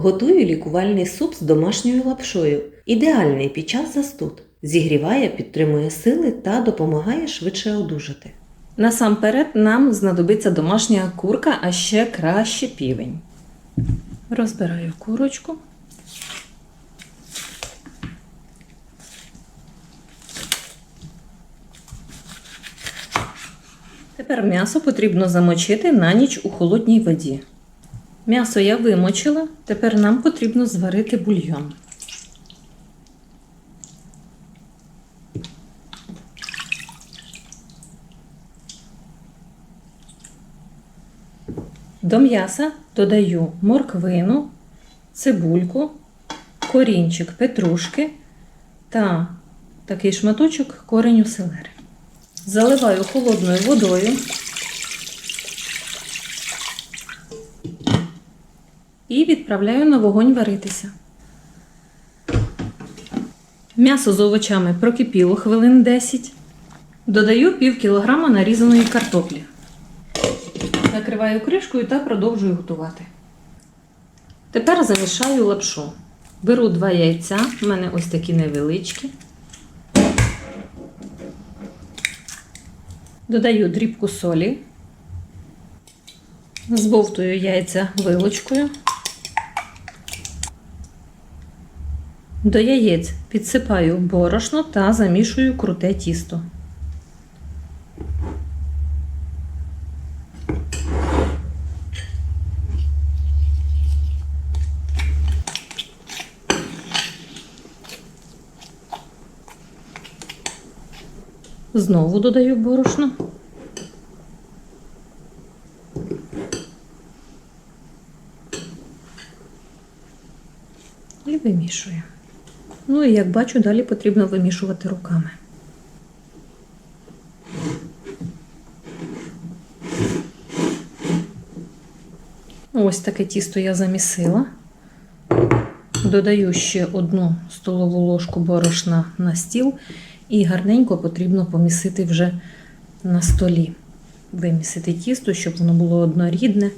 Готую лікувальний суп з домашньою лапшою. Ідеальний під час застуд. Зігріває, підтримує сили та допомагає швидше одужати. Насамперед нам знадобиться домашня курка, а ще краще півень. Розбираю курочку. Тепер м'ясо потрібно замочити на ніч у холодній воді. М'ясо я вимочила, тепер нам потрібно зварити бульйон. До м'яса додаю морквину, цибульку, корінчик петрушки та такий шматочок кореню селери. Заливаю холодною водою. І відправляю на вогонь варитися. М'ясо з овочами прокипіло хвилин 10. Додаю пів кілограма нарізаної картоплі. Накриваю кришкою та продовжую готувати. Тепер замішаю лапшу. Беру два яйця, в мене ось такі невеличкі. Додаю дрібку солі, збовтую яйця вилочкою. До яєць підсипаю борошно та замішую круте тісто. Знову додаю борошно. І вимішую. Ну і як бачу, далі потрібно вимішувати руками. Ось таке тісто я замісила. Додаю ще одну столову ложку борошна на стіл і гарненько потрібно помісити вже на столі. Вимісити тісто, щоб воно було однорідне.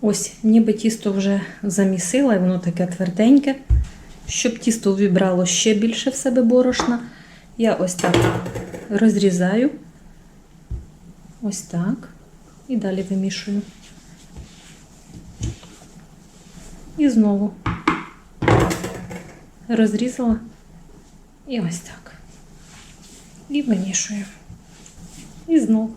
Ось, ніби тісто вже замісила, і воно таке тверденьке. Щоб тісто вібрало ще більше в себе борошна, я ось так розрізаю. Ось так. І далі вимішую. І знову розрізала і ось так. І вимішую. І знову.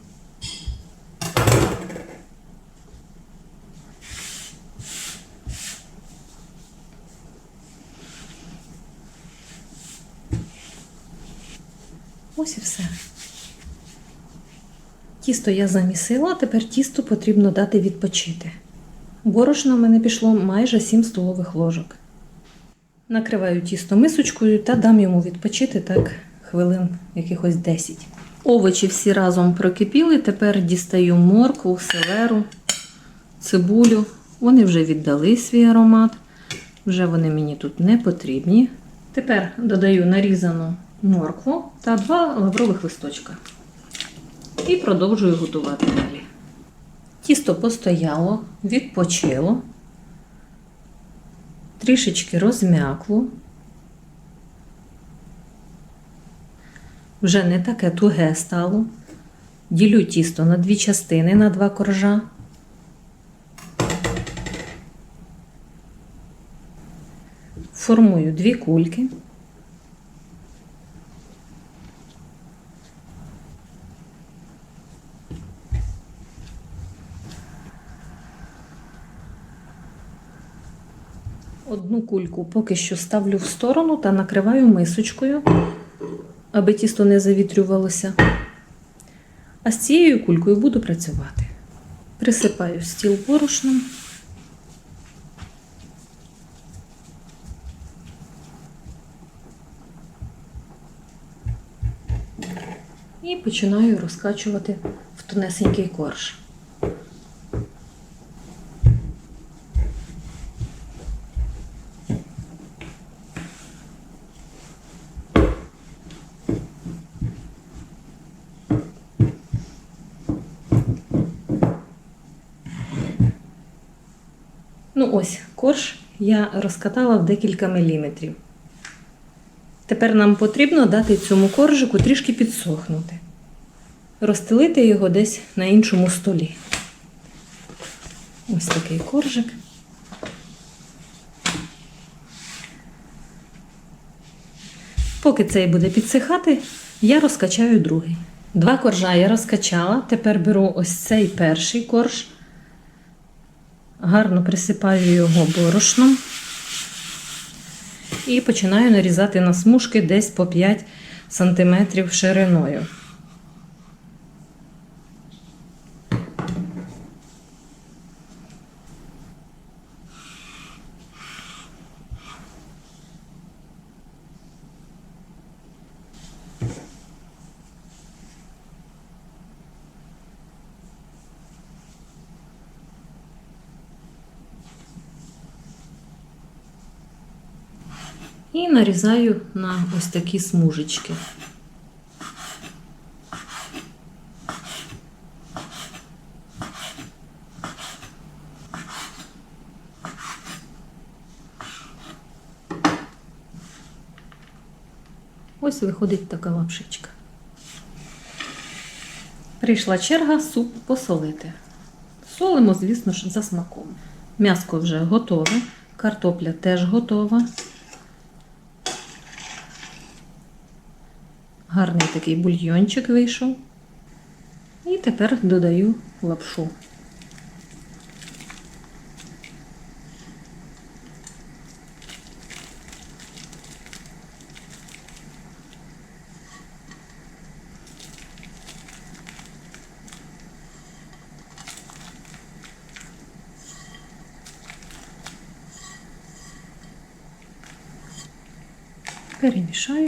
Ось і все. Тісто я замісила, тепер тісто потрібно дати відпочити. Борошна в мене пішло майже 7 столових ложок. Накриваю тісто мисочкою та дам йому відпочити так хвилин якихось 10. Овочі всі разом прокипіли, тепер дістаю моркву, селеру, цибулю. Вони вже віддали свій аромат, вже вони мені тут не потрібні. Тепер додаю нарізану моркву та два лаврових листочка. І продовжую готувати далі. Тісто постояло, відпочило, трішечки розм'якло. Вже не таке туге стало. Ділю тісто на дві частини, на два коржа. Формую дві кульки. Одну кульку поки що ставлю в сторону та накриваю мисочкою, аби тісто не завітрювалося. А з цією кулькою буду працювати. Присипаю стіл борошном. І починаю розкачувати в тонесенький корж. Ну ось, корж я розкатала в декілька міліметрів. Тепер нам потрібно дати цьому коржику трішки підсохнути. Розстелити його десь на іншому столі. Ось такий коржик. Поки цей буде підсихати, я розкачаю другий. Два коржа я розкачала. Тепер беру ось цей перший корж, гарно присипаю його борошном і починаю нарізати на смужки десь по 5 см шириною. І нарізаю на ось такі смужечки. Ось виходить така лапшичка. Прийшла черга суп посолити. Солимо, звісно ж, за смаком. М'яско вже готове, картопля теж готова. Гарний такий бульйончик вийшов. І тепер додаю лапшу. Перемішаю.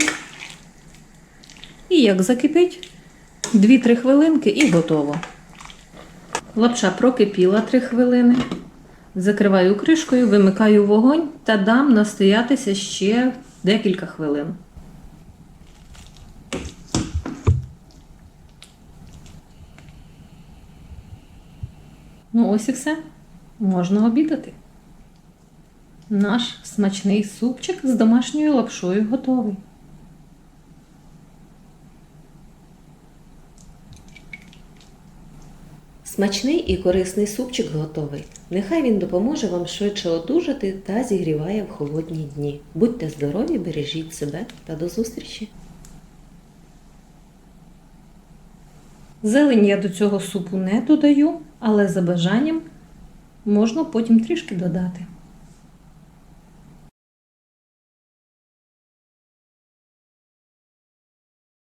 І як закипить, 2-3 хвилинки і готово. Лапша прокипіла 3 хвилини. Закриваю кришкою, вимикаю вогонь та дам настоятися ще декілька хвилин. Ну, ось і все. Можна обідати. Наш смачний супчик з домашньою лапшою готовий. Смачний і корисний супчик готовий. Нехай він допоможе вам швидше одужати та зігріває в холодні дні. Будьте здорові, бережіть себе та до зустрічі! Зелень я до цього супу не додаю, але за бажанням можна потім трішки додати.